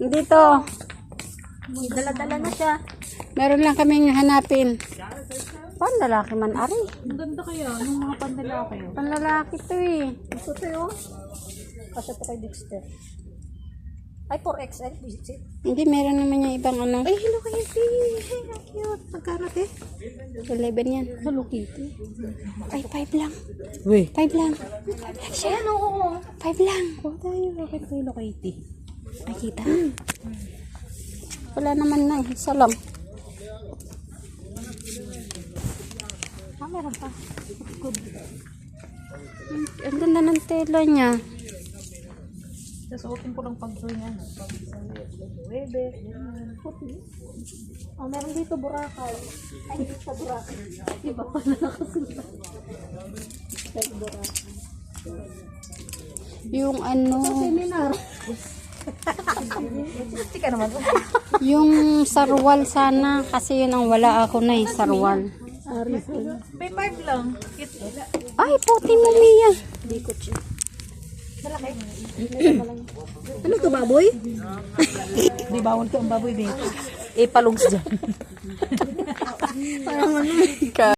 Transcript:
Dito. Dala-dala na siya. Meron lang kaming hanapin. Panlalaki man, ari. Ang ganda kaya, ng mga pandalaki. Panlalaki to eh. Gusto to yun. Kasi to kay Dexter. Ay, 4XL. Visit. Hindi, meron naman yung ibang ano. Ay, Hello Kitty. Ay, ang cute. Magkano te? 11 yan. Hello Kitty. Ay, 5 lang. Uy. 5 lang. 5 lang siya. Ayan, oo. 5 lang. Kuha tayo. Bakit kay Hello Kitty? Nakita. Wala naman na. eh. Isa lang. Ah, meron pa. Good. Ang ganda ng tela niya. Sasuotin ko lang pag join yan. Sa webe. Oh, meron dito Boracay. Ay, hindi sa Boracay. Iba pala nakasunod. Sa Boracay. Yung ano, Seminar. Tika naman. yung sarwal sana. Kasi yun ang wala ako na eh, sarwal. May five lang. Ay, puti mo, Mia. Dikot siya. Malaki. ano to, baboy? Di bawal to ang baboy, babe. Eh, palugs dyan. Ka